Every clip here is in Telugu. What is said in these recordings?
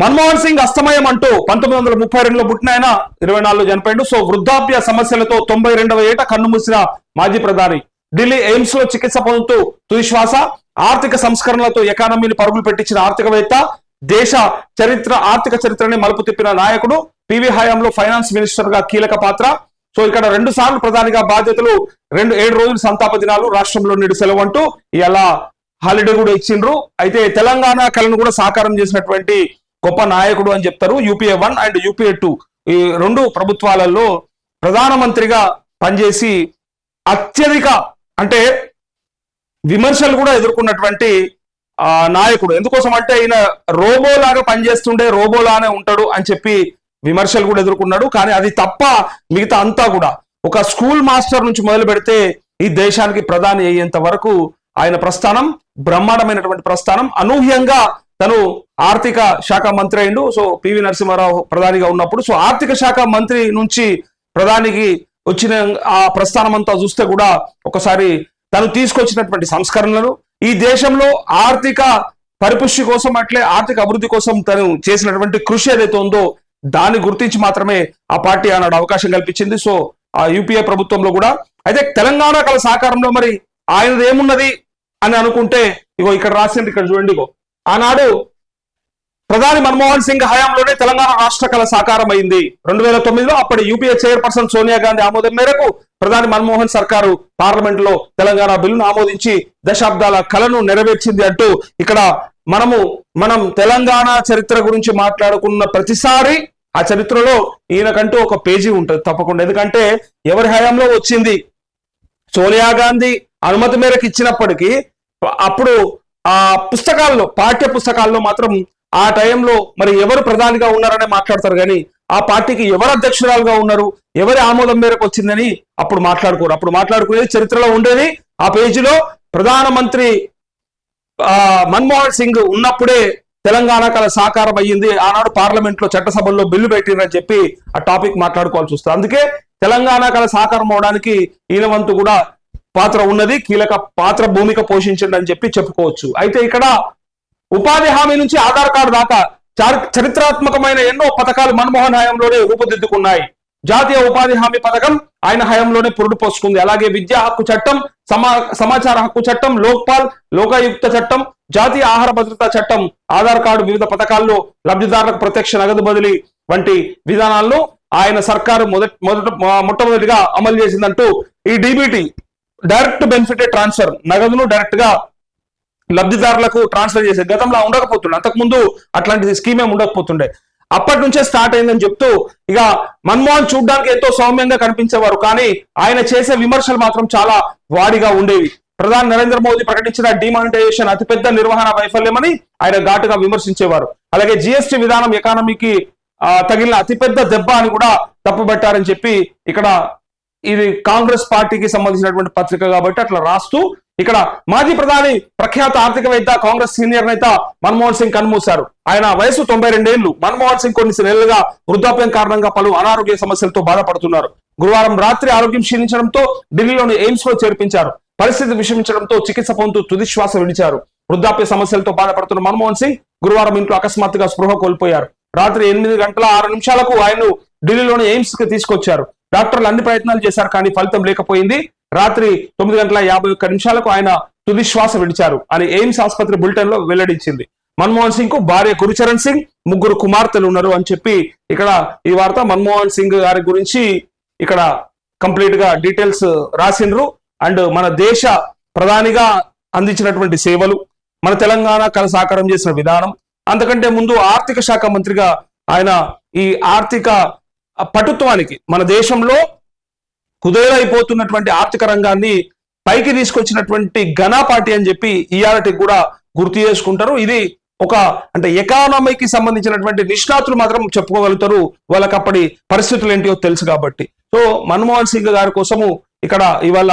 మన్మోహన్ సింగ్ అస్తమయం అంటూ పంతొమ్మిది వందల ముప్పై రెండులో పుట్టిన ఆయన ఇరవై నాలుగులో చనిపోయిండు. సో వృద్ధాప్య సమస్యలతో తొంభై రెండవ ఏట కన్నుమూసిన మాజీ ప్రధాని. ఢిల్లీ ఎయిమ్స్లో చికిత్స పొందుతూ తుదిశ్వాస ఆర్థిక సంస్కరణలతో ఎకానమీని పరుగులు పెట్టించిన ఆర్థికవేత్త దేశ చరిత్ర ఆర్థిక చరిత్రని మలుపు తిప్పిన నాయకుడు పివి హయాంలో ఫైనాన్స్ మినిస్టర్గా కీలక పాత్ర. సో ఇక్కడ రెండు సార్లు ప్రధానిగా బాధ్యతలు రెండు ఏడు రోజులు సంతాప దినాలు రాష్ట్రంలో నేడు సెలవు అంటూ ఇలా హాలిడే కూడా ఇచ్చిండ్రు. అయితే తెలంగాణ కళను కూడా సాకారం చేసినటువంటి గొప్ప నాయకుడు అని చెప్తారు UPA one and UPA two. ఈ రెండు ప్రభుత్వాలలో ప్రధానమంత్రిగా పనిచేసి అత్యధిక అంటే విమర్శలు కూడా ఎదుర్కొన్నటువంటి ఆ నాయకుడు. ఎందుకోసం అంటే ఈయన రోబో లాగా పనిచేస్తుండే రోబోలానే ఉంటాడు అని చెప్పి విమర్శలు కూడా ఎదుర్కొన్నాడు. కానీ అది తప్ప మిగతా అంతా కూడా ఒక స్కూల్ మాస్టర్ నుంచి మొదలు పెడితే ఈ దేశానికి ప్రధాని అయ్యేంత వరకు ఆయన ప్రస్థానం బ్రహ్మాండమైనటువంటి ప్రస్థానం అనూహ్యంగా తను ఆర్థిక శాఖ మంత్రి అయిండు. సో పివి నరసింహారావు ప్రధానిగా ఉన్నప్పుడు సో ఆర్థిక శాఖ మంత్రి నుంచి ప్రధానికి వచ్చిన ఆ ప్రస్థానం అంతా చూస్తే కూడా ఒకసారి తను తీసుకొచ్చినటువంటి సంస్కరణలను ఈ దేశంలో ఆర్థిక పరిపుష్టి కోసం అట్లే ఆర్థిక అభివృద్ధి కోసం తను చేసినటువంటి కృషి ఏదైతే ఉందో దాన్ని గుర్తించి మాత్రమే ఆ పార్టీ ఆనాడు అవకాశం కల్పించింది. సో ఆ యూపీఏ ప్రభుత్వంలో కూడా. అయితే తెలంగాణ కళ సహకారంలో మరి ఆయనది ఏమున్నది అని అనుకుంటే ఇగో ఇక్కడ రాసింది ఇక్కడ చూడండి ఇగో. ఆనాడు ప్రధాని మన్మోహన్ సింగ్ హయాంలోనే తెలంగాణ రాష్ట్ర కళ సాకారం అయింది రెండు వేల తొమ్మిదిలో అప్పటి యూపీఏ చైర్పర్సన్ సోనియా గాంధీ ఆమోదం మేరకు ప్రధాని మన్మోహన్ సర్కారు పార్లమెంట్లో తెలంగాణ బిల్లును ఆమోదించి దశాబ్దాల కళను నెరవేర్చింది అంటూ ఇక్కడ మనము మనం తెలంగాణ చరిత్ర గురించి మాట్లాడుకున్న ప్రతిసారి ఆ చరిత్రలో ఈయనకంటూ ఒక పేజీ ఉంటుంది తప్పకుండా. ఎందుకంటే ఎవరి హయాంలో వచ్చింది? సోనియా గాంధీ అనుమతి మేరకు ఇచ్చినప్పటికీ అప్పుడు ఆ పుస్తకాల్లో పాఠ్య పుస్తకాల్లో మాత్రం ఆ టైంలో మరి ఎవరు ప్రధానిగా ఉన్నారనే మాట్లాడతారు కానీ ఆ పార్టీకి ఎవరు అధ్యక్షురాలుగా ఉన్నారు ఎవరి ఆమోదం మేరకు వచ్చిందని అప్పుడు మాట్లాడుకోరు. అప్పుడు మాట్లాడుకునేది చరిత్రలో ఉండేది. ఆ పేజీలో ప్రధానమంత్రి ఆ మన్మోహన్ సింగ్ ఉన్నప్పుడే తెలంగాణ కల సాకారం అయ్యింది. ఆనాడు పార్లమెంట్లో చట్టసభల్లో బిల్లు పెట్టిందని చెప్పి ఆ టాపిక్ మాట్లాడుకోవాల్సి వస్తుంది. అందుకే తెలంగాణ కల సాకారం అవడానికి ఈయన వంతు కూడా పాత్ర ఉన్నది కీలక పాత్ర భూమిక పోషించండి అని చెప్పి చెప్పుకోవచ్చు. అయితే ఇక్కడ ఉపాధి హామీ నుంచి ఆధార్ కార్డు దాకా చారి- చరిత్రాత్మకమైన ఎన్నో పథకాలు మన్మోహన్ హయాంలోనే రూపుదిద్దుకున్నాయి. జాతీయ ఉపాధి హామీ పథకం ఆయన హయాంలోనే పురుడు పోసుకుంది. అలాగే విద్యా హక్కు చట్టం సమా సమాచార హక్కు చట్టం లోక్పాల్ లోకాయుక్త చట్టం జాతీయ ఆహార భద్రతా చట్టం ఆధార్ కార్డు వివిధ పథకాల్లో లబ్ధిదారులకు ప్రత్యక్ష నగదు బదిలీ వంటి విధానాలను ఆయన సర్కారు మొదటి మొదట మొట్టమొదటిగా అమలు చేసిందంటూ ఈ డిబిటి డైరెక్ట్ బెనిఫిట్ ట్రాన్స్ఫర్. నగదును డైరెక్ట్గా లబ్ధిదారులకు ట్రాన్స్ఫర్ చేసే గతంలో ఉండకపోతుండే. అంతకుముందు అట్లాంటి స్కీమ్ ఏమి ఉండకపోతుండే. అప్పటి నుంచే స్టార్ట్ అయిందని చెప్తూ ఇక మన్మోహన్ చూడడానికి ఎంతో సౌమ్యంగా కనిపించేవారు. కానీ ఆయన చేసే విమర్శలు మాత్రం చాలా వాడిగా ఉండేవి. ప్రధాని నరేంద్ర మోదీ ప్రకటించిన డిమానిటైజేషన్ అతిపెద్ద నిర్వహణ వైఫల్యమని ఆయన ఘాటుగా విమర్శించేవారు. అలాగే జిఎస్టి విధానం ఎకానమీకి తగిలిన అతిపెద్ద దెబ్బ అని కూడా తప్పుబట్టారని చెప్పి ఇక్కడ ఇది కాంగ్రెస్ పార్టీకి సంబంధించినటువంటి పత్రిక కాబట్టి అట్లా రాస్తూ ఇక్కడ మాజీ ప్రధాని ప్రఖ్యాత ఆర్థికవేత్త కాంగ్రెస్ సీనియర్ నేత మన్మోహన్ సింగ్ కన్మూశారు ఆయన వయసు తొంభై రెండేళ్ళు మన్మోహన్ సింగ్ కొన్ని నెలలుగా వృద్ధాప్యం కారణంగా పలు అనారోగ్య సమస్యలతో బాధపడుతున్నారు. గురువారం రాత్రి ఆరోగ్యం క్షీణించడంతో ఢిల్లీలోని ఎయిమ్స్లో చేర్పించారు. పరిస్థితి విషమించడంతో చికిత్స పొందుతూ తుది శ్వాస విడిచారు. వృద్ధాప్య సమస్యలతో బాధపడుతున్న మన్మోహన్ సింగ్ గురువారం ఇంట్లో అకస్మాత్తుగా స్పృహ కోల్పోయారు. రాత్రి ఎనిమిది గంటల ఆరు నిమిషాలకు ఆయన్ను ఢిల్లీలోని ఎయిమ్స్కి తీసుకొచ్చారు. డాక్టర్లు అన్ని ప్రయత్నాలు చేశారు కానీ ఫలితం లేకపోయింది. రాత్రి తొమ్మిది గంటల యాభై ఒక్క నిమిషాలకు ఆయన తుది శ్వాస విడిచారు అని ఎయిమ్స్ ఆసుపత్రి బులెటిన్లో వెల్లడించింది. మన్మోహన్ సింగ్కు భార్య గురుచరణ్ సింగ్ ముగ్గురు కుమార్తెలు ఉన్నారు అని చెప్పి ఇక్కడ ఈ వార్త మన్మోహన్ సింగ్ గారి గురించి ఇక్కడ కంప్లీట్గా డీటెయిల్స్ రాసిండ్రు. అండ్ మన దేశ ప్రధానిగా అందించినటువంటి సేవలు మన తెలంగాణ కల సాకారం చేసిన విధానం. అంతకంటే ముందు ఆర్థిక శాఖ మంత్రిగా ఆయన ఈ ఆర్థిక పటుత్వానికి మన దేశంలో కుదేలైపోతున్నటువంటి ఆర్థిక రంగాన్ని పైకి తీసుకొచ్చినటువంటి ఘనా పార్టీ అని చెప్పి ఈఆర్టీకి కూడా గుర్తు చేసుకుంటారు. ఇది ఒక అంటే ఎకానమీకి సంబంధించినటువంటి నిష్ణాతులు మాత్రం చెప్పుకోగలుగుతారు. వాళ్ళకి అప్పటి పరిస్థితులు ఏంటియో తెలుసు కాబట్టి. సో మన్మోహన్ సింగ్ గారి కోసము ఇక్కడ ఇవాళ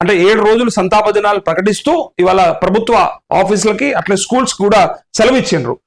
అంటే ఏడు రోజులు సంతాప దినాలు ప్రకటిస్తూ ఇవాళ ప్రభుత్వ ఆఫీసులకి అట్లే స్కూల్స్ కూడా సెలవు ఇచ్చిండ్రు